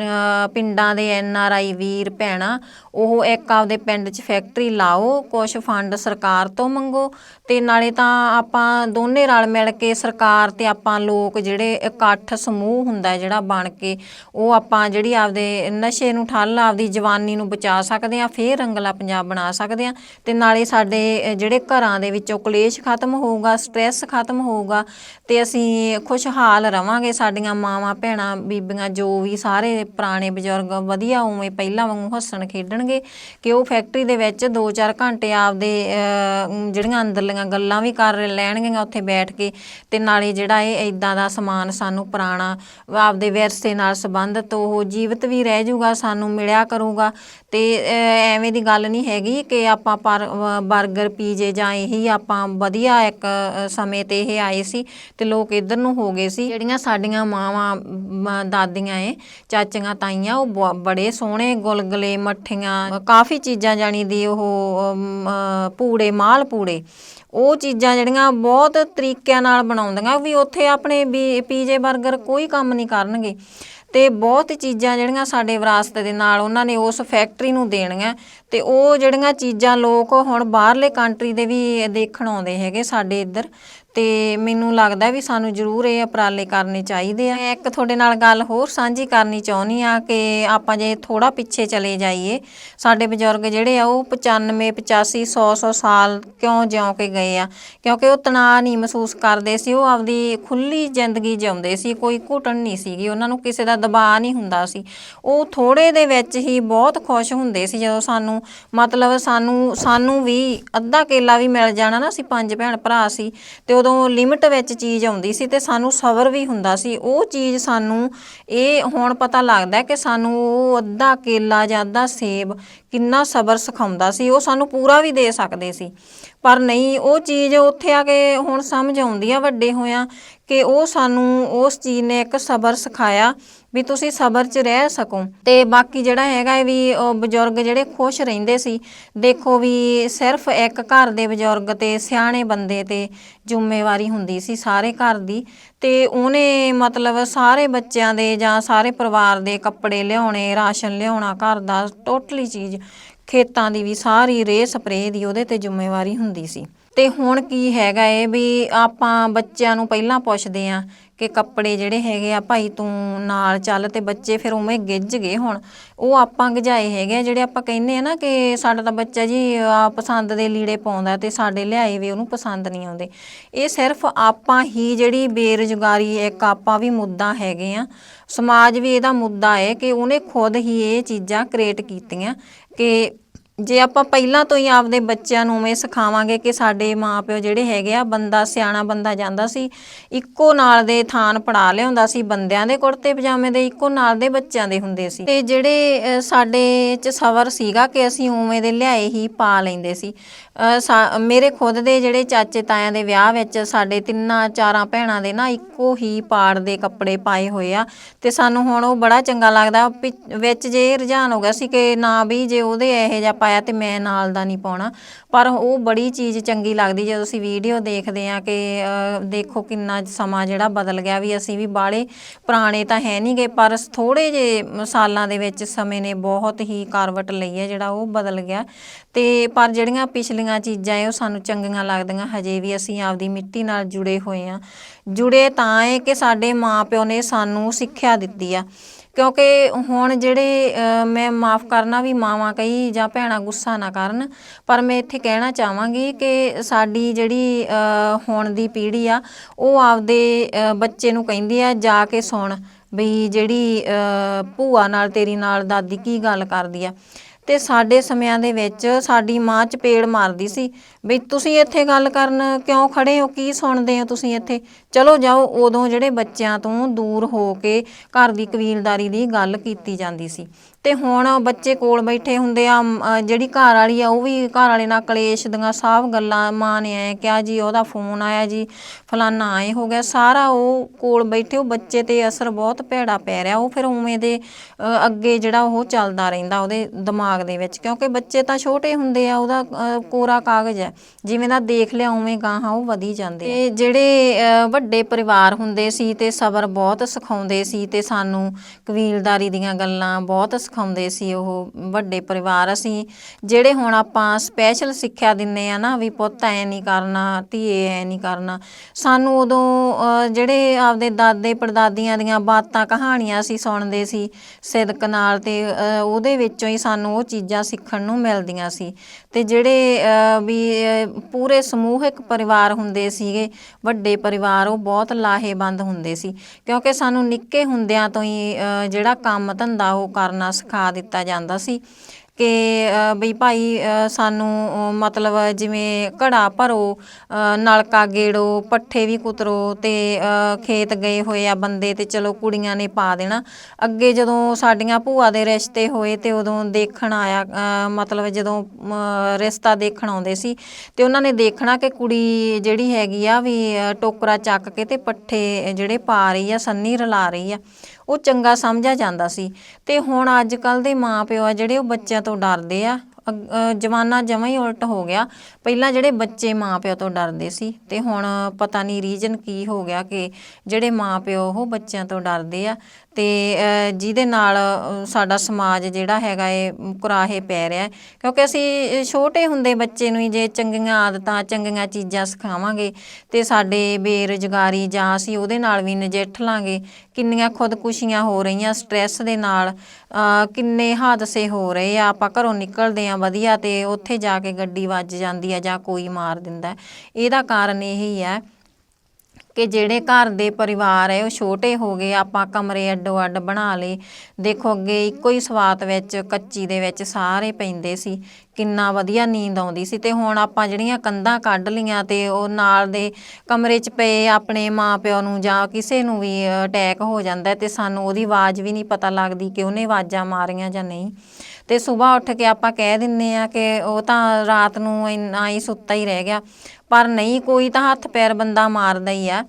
S1: ਪਿੰਡਾਂ ਦੇ ਐਨ ਆਰ ਆਈ ਵੀਰ ਭੈਣਾਂ, ਉਹ ਇੱਕ ਆਪਦੇ ਪਿੰਡ 'ਚ ਫੈਕਟਰੀ ਲਾਓ ਕੁਝ ਫੰਡ ਸਰਕਾਰ ਤੋਂ ਮੰਗੋ ਤੇ ਨਾਲੇ ਤਾਂ ਆਪਾਂ ਦੋਨੇ ਰਲ ਮਿਲ ਕੇ ਸਰਕਾਰ ਤੇ ਆਪਾਂ ਲੋਕ ਜਿਹੜੇ ਇਕੱਠ ਸਮੂਹ ਹੁੰਦਾ ਜਿਹੜਾ ਬਣ ਕੇ, ਉਹ ਆਪਾਂ ਜਿਹੜੀ ਆਪਦੇ ਨਸ਼ੇ ਨੂੰ ਠੱਲ ਆਪਦੀ ਜਵਾਨੀ ਨੂੰ ਬਚਾ ਸਕਦੇ ਆ ਫੇਰ ਰੰਗਲਾ ਪੰਜਾਬ ਬਣਾ ਸਕਦੇ ਆ ਤੇ ਨਾਲੇ ਸਾਡੇ ਜਿਹੜੇ ਘਰਾਂ ਦੇ ਵਿੱਚੋਂ ਕਲੇਸ਼ ਖਤਮ ਹੋਊਗਾ ਸਟ੍ਰੈਸ ਖਤਮ ਹੋਊਗਾ ਤੇ ਅਸੀਂ ਖੁਸ਼ਹਾਲ ਰਵਾਂਗੇ ਸਾਡੀਆਂ ਮਾਵਾਂ ਭੈਣਾਂ ਬੀਬੀਆਂ ਜੋ ਵੀ ਸਾਰੇ ਪੁਰਾਣੇ ਬਜ਼ੁਰਗ ਵਧੀਆ ਉਵੇਂ ਪਹਿਲਾਂ ਵਾਂਗੂ ਹੱਸਣ ਖੇਡਣਗੇ ਕਿ ਉਹ ਫੈਕਟਰੀ ਦੇ ਵਿੱਚ 2-4 ਘੰਟੇ ਆਪਦੇ ਜਿਹੜੀਆਂ ਅੰਦਰਲੀਆਂ ਗੱਲਾਂ ਵੀ ਕਰ ਲੈਣਗੀਆਂ ਉੱਥੇ ਬੈਠ ਕੇ ਤੇ ਨਾਲੇ ਜਿਹੜਾ ਇਹ ਇਦਾਂ ਦਾ ਸਮਾਨ ਸਾਨੂੰ ਪੁਰਾਣਾ ਆਪਦੇ ਵਿਰਸੇ ਨਾਲ ਸੰਬੰਧਿਤ ਉਹ ਜੀਵਤ ਵੀ ਰਹਿ ਜਾਊਗਾ ਸਾਨੂੰ ਮਿਲਿਆ ਕਰੂਗਾ ਤੇ ਐਵੇਂ ਦੀ ਗੱਲ ਨਹੀਂ ਹੈਗੀ ਕਿ ਆਪਾਂ ਪਰ 버ਗਰ ਪੀਜੇ ਜਾਂ ਇਹੀ ਆਪਾਂ ਵਧੀਆ ਇੱਕ ਸਮੇਂ ਤੇ ਇਹ ਆਏ ਸੀ ਤੇ ਲੋਕ ਇੱਧਰ ਨੂੰ ਹੋ ਗਏ ਸੀ। ਜਿਹੜੀਆਂ ਸਾਡੀਆਂ ਮਾਵਾਂ ਮ, ਦਾਦੀਆਂ ਏ। ਚਾਚੀਆਂ ਤਾਈਆਂ ਉਹ ਬ- ਬੜੇ ਸੋਹਣੇ ਗੁਲਗੁਲੇ ਮੱਠੀਆਂ ਕਾਫੀ ਚੀਜ਼ਾਂ ਜਾਣੀ ਦੀ ਉਹ ਅਮ, ਪੂੜੇ ਮਾਲ ਪੂੜੇ। ਉਹ ਚੀਜ਼ਾਂ ਜਿਹੜੀਆਂ ਬਹੁਤ ਤਰੀਕਿਆਂ ਨਾਲ ਬਣਾਉਂਦੀਆਂ ਵੀ ਉੱਥੇ ਆਪਣੇ ਵੀ ਪੀਜੇ 버ਗਰ ਕੋਈ ਕੰਮ ਨਹੀਂ ਕਰਨਗੇ। ਤੇ ਬਹੁਤ ਚੀਜ਼ਾਂ ਜਿਹੜੀਆਂ ਸਾਡੇ ਵਿਰਾਸਤ ਦੇ ਨਾਲ ਉਹਨਾਂ ਨੇ ਉਸ ਫੈਕਟਰੀ ਨੂੰ ਦੇਣੀਆਂ। ਤੇ ਉਹ ਜਿਹੜੀਆਂ ਚੀਜ਼ਾਂ ਲੋਕ ਹੁਣ ਬਾਹਰਲੇ ਕੰਟਰੀ ਦੇ ਵੀ ਦੇਖਣ ਆਉਂਦੇ ਹੈਗੇ ਸਾਡੇ ਇੱਧਰ। ਤੇ ਮੈਨੂੰ ਲੱਗਦਾ ਵੀ ਸਾਨੂੰ ਜ਼ਰੂਰ ਇਹ ਉਪਰਾਲੇ ਕਰਨੇ ਚਾਹੀਦੇ ਆ। ਮੈਂ ਇੱਕ ਤੁਹਾਡੇ ਨਾਲ ਗੱਲ ਹੋਰ ਸਾਂਝੀ ਕਰਨੀ ਚਾਹੁੰਦੀ ਆ ਕਿ ਆਪਾਂ ਜੇ ਥੋੜਾ ਪਿੱਛੇ ਚਲੇ ਜਾਈਏ, ਸਾਡੇ ਬਜ਼ੁਰਗ ਜਿਹੜੇ ਆ ਉਹ 95 85 100 100 ਸਾਲ ਕਿਉਂ ਜਿਉਂ ਕੇ ਗਏ ਆ? ਕਿਉਂਕਿ ਉਹ ਤਣਾਅ ਨਹੀਂ ਮਹਿਸੂਸ ਕਰਦੇ ਸੀ, ਉਹ ਆਪਦੀ ਖੁੱਲੀ ਜ਼ਿੰਦਗੀ ਜਿਉਂਦੇ ਸੀ, ਕੋਈ ਘੁਟਣ ਨਹੀਂ ਸੀਗੀ, ਉਹਨਾਂ ਨੂੰ ਕਿਸੇ ਦਾ ਦਬਾਅ ਨਹੀਂ ਹੁੰਦਾ ਸੀ। ਉਹ ਥੋੜੇ ਦੇ ਵਿੱਚ ਹੀ ਬਹੁਤ ਖੁਸ਼ ਹੁੰਦੇ ਸੀ ਜਦੋਂ ਸਾਨੂੰ ਮਤਲਬ ਸਾਨੂੰ ਸਾਨੂੰ ਵੀ ਅੱਧਾ ਕੇਲਾ ਵੀ ਮਿਲ ਜਾਣਾ ਨਾ, ਅਸੀਂ ਪੰਜ ਭੈਣ ਭਰਾ ਸੀ, ਤੇ ਉਦੋਂ ਲਿਮਟ ਵਿੱਚ ਚੀਜ਼ ਆਉਂਦੀ ਸੀ ਤੇ ਸਾਨੂੰ ਸਬਰ ਵੀ ਹੁੰਦਾ ਸੀ, ਉਹ ਚੀਜ਼ ਸਾਨੂੰ ਇਹ ਹੁਣ ਪਤਾ ਲੱਗਦਾ ਕਿ ਸਾਨੂੰ ਉਹ ਅੱਧਾ ਕੇਲਾ ਜਾਂ ਅੱਧਾ ਸੇਬ ਕਿੰਨਾ ਸਬਰ ਸਿਖਾਉਂਦਾ ਸੀ, ਉਹ ਸਾਨੂੰ ਪੂਰਾ ਵੀ ਦੇ ਸਕਦੇ ਸੀ। ਪਰ ਨਹੀਂ, ਉਹ ਚੀਜ਼ ਉੱਥੇ ਆ ਕੇ ਹੁਣ ਸਮਝ ਆਉਂਦੀ ਆ ਵੱਡੇ ਹੋਇਆਂ ਕਿ ਉਹ ਸਾਨੂੰ ਉਸ ਚੀਜ਼ ਨੇ ਇੱਕ ਸਬਰ ਸਿਖਾਇਆ ਵੀ ਤੁਸੀਂ ਸਬਰ 'ਚ ਰਹਿ ਸਕੋ। ਤੇ ਬਾਕੀ ਜਿਹੜਾ ਹੈਗਾ ਵੀ ਉਹ ਬਜ਼ੁਰਗ ਜਿਹੜੇ ਖੁਸ਼ ਰਹਿੰਦੇ ਸੀ, ਦੇਖੋ ਵੀ ਸਿਰਫ ਇੱਕ ਘਰ ਦੇ ਬਜ਼ੁਰਗ ਤੇ ਸਿਆਣੇ ਬੰਦੇ ਤੇ ਜ਼ਿੰਮੇਵਾਰੀ ਹੁੰਦੀ ਸੀ ਸਾਰੇ ਘਰ ਦੀ। ਤੇ ਉਹਨੇ ਮਤਲਬ ਸਾਰੇ ਬੱਚਿਆਂ ਦੇ ਜਾਂ ਸਾਰੇ ਪਰਿਵਾਰ ਦੇ ਕੱਪੜੇ ਲਿਆਉਣੇ, ਰਾਸ਼ਨ ਲਿਆਉਣਾ, ਘਰ ਦਾ ਟੋਟਲੀ ਚੀਜ਼ ਖੇਤਾਂ ਦੀ ਵੀ ਸਾਰੀ ਰੇਹ ਸਪਰੇਅ ਦੀ ਉਹਦੇ ਤੇ ਜ਼ਿੰਮੇਵਾਰੀ ਹੁੰਦੀ ਸੀ। ਤੇ ਹੁਣ ਕੀ ਹੈਗਾ ਏ ਵੀ ਆਪਾਂ ਬੱਚਿਆਂ ਨੂੰ ਪਹਿਲਾਂ ਪੁੱਛਦੇ ਆ ਕਿ ਕੱਪੜੇ ਜਿਹੜੇ ਹੈਗੇ ਆ ਭਾਈ ਤੂੰ ਨਾਲ ਚੱਲ ਤੇ ਬੱਚੇ ਫਿਰ ਉਵੇਂ ਗਿੱਜ ਗਏ ਹੁਣ। ਉਹ ਆਪਾਂ ਗਜਾਏ ਹੈਗੇ ਆ, ਜਿਹੜੇ ਆਪਾਂ ਕਹਿੰਦੇ ਆ ਨਾ ਕਿ ਸਾਡਾ ਤਾਂ ਬੱਚਾ ਜੀ ਆ ਪਸੰਦ ਦੇ ਲੀੜੇ ਪਾਉਂਦਾ ਤੇ ਸਾਡੇ ਲਿਆਏ ਵੀ ਉਹਨੂੰ ਪਸੰਦ ਨਹੀਂ ਆਉਂਦੇ। ਇਹ ਸਿਰਫ ਆਪਾਂ ਹੀ ਜਿਹੜੀ ਬੇਰੁਜ਼ਗਾਰੀ ਇੱਕ ਆਪਾਂ ਵੀ ਮੁੱਦਾ ਹੈਗੇ ਆ। ਸਮਾਜ ਵੀ ਇਹਦਾ ਮੁੱਦਾ ਹੈ ਕਿ ਉਹਨੇ ਖੁਦ ਹੀ ਇਹ ਚੀਜ਼ਾਂ ਕ੍ਰੀਏਟ ਕੀਤੀਆਂ ਕਿ ਜੇ ਆਪਾਂ ਪਹਿਲਾਂ ਤੋਂ ਹੀ ਆਪਦੇ ਬੱਚਿਆਂ ਨੂੰ ਉਵੇਂ ਸਿਖਾਵਾਂਗੇ ਕਿ ਸਾਡੇ ਮਾਪਿਓ ਜਿਹੜੇ ਹੈਗੇ ਆ ਬੰਦਾ ਸਿਆਣਾ ਬੰਦਾ ਜਾਂਦਾ ਸੀ ਇੱਕੋ ਨਾਲ ਦੇ ਥਾਨ ਪੜਾ ਲਿਆਉਂਦਾ ਸੀ ਬੰਦਿਆਂ ਦੇ ਕੁੜਤੇ ਪਜਾਮੇ ਦੇ ਇੱਕੋ ਨਾਲ ਦੇ ਬੱਚਿਆਂ ਦੇ ਹੁੰਦੇ ਸੀ। ਤੇ ਜਿਹੜੇ ਅ, ਸਾਡੇ ਚ ਸਬਰ ਸੀਗਾ ਕਿ ਅਸੀਂ ਉਵੇਂ ਦੇ ਲਿਆਏ ਹੀ ਪਾ ਲੈਂਦੇ ਸੀ। ਅ, ਸਾ- ਮੇਰੇ ਖੁਦ ਦੇ ਜਿਹੜੇ ਚਾਚੇ ਤਾਇਆਂ ਦੇ ਵਿਆਹ ਵਿੱਚ ਸਾਡੇ ਤਿੰਨਾਂ ਚਾਰਾਂ ਭੈਣਾਂ ਦੇ ਨਾ ਇੱਕੋ ਹੀ ਪਾੜ ਦੇ ਕੱਪੜੇ ਪਾਏ ਹੋਏ ਆ। ਤੇ ਸਾਨੂੰ ਹੁਣ ਉਹ ਬੜਾ ਚੰਗਾ ਲੱਗਦਾ ਪਿ- ਵਿੱਚ ਜੇ ਇਹ ਰੁਝਾਨ ਹੋ ਗਿਆ ਸੀ ਕਿ ਨਾ ਵੀ ਜੇ ਉਹਦੇ ਇਹੋ ਜਿਹਾ ਪਾਇਆ ਤੇ ਮੈਂ ਨਾਲ ਦਾ ਨਹੀਂ ਪਾਉਣਾ। ਪਰ ਉਹ ਬੜੀ ਚੀਜ਼ ਚੰਗੀ ਲੱਗਦੀ ਜਦੋਂ ਅਸੀਂ ਵੀਡੀਓ ਦੇਖਦੇ ਆ ਕਿ ਦੇਖੋ ਕਿੰਨਾ ਸਮਾਂ ਜਿਹੜਾ ਬਦਲ ਗਿਆ ਵੀ ਅਸੀਂ ਵੀ ਬਾਲੇ ਪੁਰਾਣੇ ਤਾਂ ਹੈ ਨਹੀਂਗੇ ਪਰ ਥੋੜੇ ਜੇ ਸਾਲਾਂ ਦੇ ਵਿੱਚ ਸਮੇਂ ਨੇ ਬਹੁਤ ਹੀ ਕਰਵਟ ਲਈ ਹੈ ਜਿਹੜਾ ਉਹ ਬਦਲ ਗਿਆ। ਤੇ ਪਰ ਜਿਹੜੀਆਂ ਪਿਛਲੀਆਂ ਚੀਜ਼ਾਂ ਏ ਉਹ ਸਾਨੂੰ ਚੰਗੀਆਂ ਲੱਗਦੀਆਂ, ਹਜੇ ਵੀ ਅਸੀਂ ਆਪਦੀ ਮਿੱਟੀ ਨਾਲ ਜੁੜੇ ਹੋਏ ਆ ਜੁੜੇ ਤਾਂ ਏ ਕਿ ਸਾਡੇ ਮਾਪਿਓ ਨੇ ਸਾਨੂੰ ਸਿੱਖਿਆ ਦਿੱਤੀ ਆ। ਕਿਉਂਕਿ ਹੁਣ ਜਿਹੜੇ ਅ, ਮੈਂ ਮਾਫ ਕਰਨਾ ਵੀ ਮਾਵਾਂ ਕਈ ਜਾਂ ਭੈਣਾਂ ਗੁੱਸਾ ਨਾ ਕਰਨ ਪਰ ਮੈਂ ਇੱਥੇ ਕਹਿਣਾ ਚਾਹਾਂਗੀ ਕਿ ਸਾਡੀ ਜਿਹੜੀ ਅ, ਹੁਣ ਦੀ ਪੀੜ੍ਹੀ ਆ ਉਹ ਆਪਦੇ ਅ, ਬੱਚੇ ਨੂੰ ਕਹਿੰਦੀ ਆ ਜਾ ਕੇ ਸੁਣ ਬਈ ਜਿਹੜੀ ਅ, ਭੂਆ ਨਾਲ ਤੇਰੀ ਨਾਲ ਦਾਦੀ ਕੀ ਗੱਲ ਕਰਦੀ ਆ। ਤੇ ਸਾਡੇ ਸਮਿਆਂ ਦੇ ਵਿੱਚ ਸਾਡੀ ਮਾਂ ਚਪੇੜ ਮਾਰਦੀ ਸੀ ਵੀ ਤੁਸੀਂ ਇੱਥੇ ਗੱਲ ਕਰਨ ਕਿਉਂ ਖੜੇ ਹੋ? ਕੀ ਸੁਣਦੇ ਹੋ ਤੁਸੀਂ ਇੱਥੇ? ਚਲੋ ਜਾਓ, ਉਦੋਂ ਜਿਹੜੇ ਬੱਚਿਆਂ ਤੋਂ ਦੂਰ ਹੋ ਕੇ ਘਰ ਦੀ ਕਬੀਲਦਾਰੀ ਦੀ ਗੱਲ ਕੀਤੀ ਜਾਂਦੀ ਸੀ। ਤੇ ਹੁਣ ਬੱਚੇ ਕੋਲ ਬੈਠੇ ਹੁੰਦੇ ਆ ਮ, ਅ, ਜਿਹੜੀ ਘਰ ਵਾਲੀ ਆ ਉਹ ਵੀ ਘਰ ਵਾਲੇ ਨਾਲ ਕਲੇਸ਼ ਦੀਆਂ ਸਭ ਗੱਲਾਂ ਮਾਂ ਨੇ ਐ ਕਿਹਾ ਜੀ ਉਹਦਾ ਫੋਨ ਆਇਆ ਜੀ ਫਲਾਨਾ ਐ ਹੋ ਗਿਆ ਸਾਰਾ ਉਹ ਕੋਲ ਬੈਠੇ ਉਹ ਬੱਚੇ ਤੇ ਅਸਰ ਬਹੁਤ ਭੈੜਾ ਪੈ ਰਿਹਾ ਉਹ ਫਿਰ ਉਵੇਂ ਦੇ ਅ, ਅੱਗੇ ਜਿਹੜਾ ਉਹ ਚੱਲਦਾ ਰਹਿੰਦਾ ਉਹਦੇ ਦਿਮਾਗ ਦੇ ਵਿੱਚ ਕਿਉਂਕਿ ਬੱਚੇ ਤਾਂ ਛੋਟੇ ਹੁੰਦੇ ਆ ਉਹਦਾ ਅ, ਕੋਰਾ ਕਾਗਜ਼ ਹੈ ਜਿਵੇਂ ਦਾ ਦੇਖ ਲਿਆ ਉਵੇਂ ਗਾਹਾਂ ਉਹ ਵਧੀ ਜਾਂਦੇ ਤੇ ਜਿਹੜੇ ਅ, ਵੱਡੇ ਪਰਿਵਾਰ ਹੁੰਦੇ ਸੀ ਤੇ ਸਬਰ ਬਹੁਤ ਸਿਖਾਉਂਦੇ ਸੀ ਤੇ ਸਾਨੂੰ ਕਬੀਲਦਾਰੀ ਦੀਆਂ ਗੱਲਾਂ ਬਹੁਤ ਸਿਖਾਉਂਦੇ ਸੀ ਉਹ ਵੱਡੇ ਪਰਿਵਾਰ। ਅਸੀਂ ਜਿਹੜੇ ਹੁਣ ਆਪਾਂ ਸਪੈਸ਼ਲ ਸਿੱਖਿਆ ਦਿੰਨੇ ਆ ਨਾ ਵੀ ਪੁੱਤ ਐ ਨਹੀਂ ਕਰਨਾ, ਧੀਏ ਐ ਨਹੀਂ ਕਰਨਾ, ਸਾਨੂੰ ਉਦੋਂ ਜਿਹੜੇ ਆਪਦੇ ਦਾਦੇ ਪੜਦਾਦੀਆਂ ਦੀਆਂ ਬਾਤਾਂ ਕਹਾਣੀਆਂ ਅਸੀਂ ਸੁਣਦੇ ਸੀ, ਸਿਦਕ ਨਾਲ ਤੇ ਉਹਦੇ ਵਿੱਚੋਂ ਹੀ ਸਾਨੂੰ ਉਹ ਚੀਜ਼ਾਂ ਸਿੱਖਣ ਨੂੰ ਮਿਲਦੀਆਂ ਸੀ। ਤੇ ਜਿਹੜੇ ਵੀ ਪੂਰੇ ਸਮੂਹਿਕ ਪਰਿਵਾਰ ਹੁੰਦੇ ਸੀਗੇ, ਵੱਡੇ ਪਰਿਵਾਰ, ਉਹ ਬਹੁਤ ਲਾਹੇਵੰਦ ਹੁੰਦੇ ਸੀ। ਕਿਉਂਕਿ ਸਾਨੂੰ ਨਿੱਕੇ ਹੁੰਦਿਆਂ ਤੋਂ ਹੀ ਜਿਹੜਾ ਕੰਮ ਧੰਦਾ ਉਹ ਕਰਨਾ ਸਿਖਾ ਦਿੱਤਾ ਜਾਂਦਾ ਸੀ ਕਿ ਬਈ ਭਾਈ ਸਾਨੂੰ ਮਤਲਬ ਜਿਵੇਂ ਘੜਾ ਭਰੋ ਨਲਕਾ ਗੇੜੋ ਪੱਠੇ ਵੀ ਕੁਤਰੋ ਤੇ ਖੇਤ ਗਏ ਹੋਏ ਆ ਬੰਦੇ ਤੇ ਚਲੋ ਕੁੜੀਆਂ ਨੇ ਪਾ ਦੇਣਾ। ਅੱਗੇ ਜਦੋਂ ਸਾਡੀਆਂ ਭੂਆ ਦੇ ਰਿਸ਼ਤੇ ਹੋਏ ਤੇ ਉਦੋਂ ਦੇਖਣ ਆਇਆ ਮਤਲਬ ਜਦੋਂ ਅਮ, ਰਿਸ਼ਤਾ ਦੇਖਣ ਆਉਂਦੇ ਸੀ ਤੇ ਉਹਨਾਂ ਨੇ ਦੇਖਣਾ ਕਿ ਕੁੜੀ ਜਿਹੜੀ ਹੈਗੀ ਆ ਵੀ ਟੋਕਰਾ ਚੱਕ ਕੇ ਤੇ ਪੱਠੇ ਜਿਹੜੇ ਪਾ ਰਹੀ ਆ ਸੰਨੀ ਰਲਾ ਰਹੀ ਆ। ਉਹ ਚੰਗਾ ਸਮਝਿਆ ਜਾਂਦਾ ਸੀ। ਤੇ ਹੁਣ ਅੱਜ ਕੱਲ ਦੇ ਮਾਪਿਓ ਆ, ਜਿਹੜੇ ਉਹ ਬੱਚਿਆਂ ਤੋਂ ਡਰਦੇ ਆ। ਜ਼ਮਾਨਾ ਜਮਾਂ ਹੀ ਉਲਟ ਹੋ ਗਿਆ। ਪਹਿਲਾਂ ਜਿਹੜੇ ਬੱਚੇ ਮਾਪਿਓ ਤੋਂ ਡਰਦੇ ਸੀ ਤੇ ਹੁਣ ਪਤਾ ਨਹੀਂ ਰੀਜਨ ਕੀ ਹੋ ਗਿਆ ਕਿ ਜਿਹੜੇ ਮਾਪਿਓ ਉਹ ਬੱਚਿਆਂ ਤੋਂ ਡਰਦੇ ਆ। ਤੇ ਜਿਹਦੇ ਨਾਲ ਸਾਡਾ ਸਮਾਜ ਜਿਹੜਾ ਹੈਗਾ ਏ ਕੁਰਾਹੇ ਪੈ ਰਿਹਾ ਕਿਉਂਕਿ ਅਸੀਂ ਛੋਟੇ ਹੁੰਦੇ ਬੱਚੇ ਨੂੰ ਹੀ ਜੇ ਚੰਗੀਆਂ ਆਦਤਾਂ, ਚੰਗੀਆਂ ਚੀਜ਼ਾਂ ਸਿਖਾਵਾਂਗੇ ਤੇ ਸਾਡੇ ਬੇਰੁਜ਼ਗਾਰੀ ਜਾਂ ਅਸੀਂ ਉਹਦੇ ਨਾਲ ਵੀ ਨਜਿੱਠ ਲਾਂਗੇ, ਕਿੰਨੀਆਂ ਖੁਦਕੁਸ਼ੀਆਂ ਹੋ ਰਹੀਆਂ ਸਟ੍ਰੈਸ ਦੇ ਨਾਲ ਕਿੰਨੇ ਹਾਦਸੇ ਹੋ ਰਹੇ ਆ, ਆਪਾਂ ਘਰੋਂ ਨਿਕਲਦੇ ਆ ਵਧੀਆ ਤੇ ਉੱਥੇ ਜਾ ਕੇ ਗੱਡੀ ਵੱਜ ਜਾਂਦੀ ਆ ਜਾਂ ਕੋਈ ਮਾਰ ਦਿੰਦਾ। ਇਹਦਾ ਕਾਰਨ ਇਹੀ ਹੈ ਕਿ ਜਿਹੜੇ ਘਰ ਦੇ ਪਰਿਵਾਰ ਹੈ, ਉਹ ਛੋਟੇ ਹੋ ਗਏ, ਆਪਾਂ ਕਮਰੇ ਅੱਡੋ ਅੱਡ ਬਣਾ ਲਏ। ਦੇਖੋ, ਅੱਗੇ ਇੱਕੋ ਹੀ ਸਵਾਤ ਵਿੱਚ, ਕੱਚੀ ਦੇ ਵਿੱਚ ਸਾਰੇ ਪੈਂਦੇ ਸੀ। ਕਿੰਨਾ ਵਧੀਆ ਨੀਂਦ ਆਉਂਦੀ ਸੀ। ਤੇ ਹੁਣ ਆਪਾਂ ਜਿਹੜੀਆਂ ਕੰਧਾਂ ਕੱਢ ਲੀਆਂ ਤੇ ਉਹ ਨਾਲ ਦੇ ਕਮਰੇ 'ਚ ਪਏ ਆਪਣੇ ਮਾਪਿਓ ਨੂੰ ਜਾਂ ਕਿਸੇ ਨੂੰ ਵੀ ਅਟੈਕ ਹੋ ਜਾਂਦਾ ਹੈ ਤੇ ਸਾਨੂੰ ਉਹਦੀ ਆਵਾਜ਼ ਵੀ ਨਹੀਂ ਪਤਾ ਲੱਗਦੀ ਕਿ ਉਹਨੇ ਆਵਾਜ਼ਾਂ ਮਾਰੀਆਂ ਜਾਂ ਨਹੀਂ। ਤੇ ਸਵੇਰ ਉੱਠ ਕੇ ਆਪਾਂ ਕਹਿ ਦਿੰਨੇ ਆ ਕਿ ਉਹ ਤਾਂ ਰਾਤ ਨੂੰ ਇੰਨਾ ਹੀ ਸੁੱਤਾ ਹੀ ਰਹਿ ਗਿਆ। ਪਰ ਨਹੀਂ ਕੋਈ ਤਾਂ ਹੱਥ ਪੈਰ ਬੰਦਾ ਮਾਰਦਾ ਹੀ ਆ।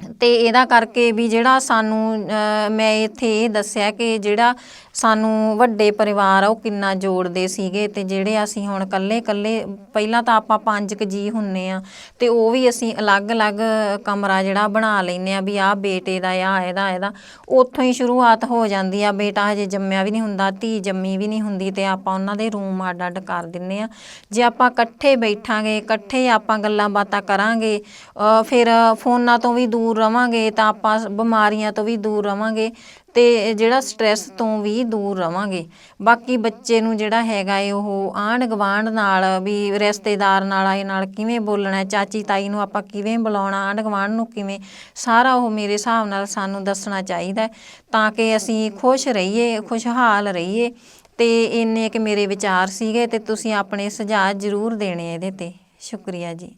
S1: ਤੇ ਇਹਦਾ ਕਰਕੇ ਵੀ ਜਿਹੜਾ ਸਾਨੂੰ ਮੈਂ ਇੱਥੇ ਇਹ ਦੱਸਿਆ ਕਿ ਜਿਹੜਾ ਸਾਨੂੰ ਵੱਡੇ ਪਰਿਵਾਰ ਆ, ਉਹ ਕਿੰਨਾ ਜੋੜਦੇ ਸੀਗੇ ਤੇ ਜਿਹੜੇ ਅਸੀਂ ਹੁਣ ਕੱਲੇ ਕੱਲੇ ਪਹਿਲਾਂ ਤਾਂ ਆਪਾਂ ਪੰਜ ਕੁ ਜੀ ਹੁੰਨੇ ਆ, ਤੇ ਉਹ ਵੀ ਅਸੀਂ ਅਲੱਗ-ਅਲੱਗ ਕਮਰਾ ਜਿਹੜਾ ਬਣਾ ਲੈਨੇ ਆ ਵੀ ਆਹ ਬੇਟੇ ਦਾ ਆ ਇਹਦਾ ਇਹਦਾ। ਉੱਥੋਂ ਹੀ ਸ਼ੁਰੂਆਤ ਹੋ ਜਾਂਦੀ ਆ, ਬੇਟਾ ਹਜੇ ਜੰਮਿਆ ਵੀ ਨਹੀਂ ਹੁੰਦਾ, ਧੀ ਜੰਮੀ ਵੀ ਨਹੀਂ ਹੁੰਦੀ ਤੇ ਆਪਾਂ ਉਹਨਾਂ ਦੇ ਰੂਮ ਅੱਡ-ਅੱਡ ਕਰ ਦਿੰਨੇ ਆ। ਜੇ ਆਪਾਂ ਇਕੱਠੇ ਬੈਠਾਂਗੇ, ਇਕੱਠੇ ਆਪਾਂ ਗੱਲਾਂ ਬਾਤਾਂ ਕਰਾਂਗੇ ਫਿਰ ਫੋਨਾਂ ਤੋਂ ਵੀ ਦੂਰ ਦੂਰ ਰਵਾਂਗੇ ਤਾਂ ਆਪਾਂ ਬਿਮਾਰੀਆਂ ਤੋਂ ਵੀ ਦੂਰ ਰਵਾਂਗੇ ਤੇ ਜਿਹੜਾ ਸਟ੍ਰੈਸ ਤੋਂ ਵੀ ਦੂਰ ਰਵਾਂਗੇ। ਬਾਕੀ ਬੱਚੇ ਨੂੰ ਜਿਹੜਾ ਹੈਗਾ ਏ ਉਹ ਆਂਢ ਗਵਾਂਢ ਨਾਲ ਵੀ ਰਿਸ਼ਤੇਦਾਰ ਨਾਲ ਆਏ ਨਾਲ ਕਿਵੇਂ ਬੋਲਣਾ, ਚਾਚੀ ਤਾਈ ਨੂੰ ਆਪਾਂ ਕਿਵੇਂ ਬੁਲਾਉਣਾ, ਆਂਢ ਗਵਾਂਢ ਨੂੰ ਕਿਵੇਂ, ਸਾਰਾ ਉਹ ਮੇਰੇ ਹਿਸਾਬ ਨਾਲ ਸਾਨੂੰ ਦੱਸਣਾ ਚਾਹੀਦਾ ਤਾਂ ਕਿ ਅਸੀਂ ਖੁਸ਼ ਰਹੀਏ, ਖੁਸ਼ਹਾਲ ਰਹੀਏ ਤੇ ਇੰਨੇ ਕਿ ਮੇਰੇ ਵਿਚਾਰ ਸੀਗੇ ਤੇ ਤੁਸੀਂ ਆਪਣੇ ਸੁਝਾਅ ਜ਼ਰੂਰ ਦੇਣੇ ਇਹਦੇ ਤੇ। ਸ਼ੁਕਰੀਆ ਜੀ।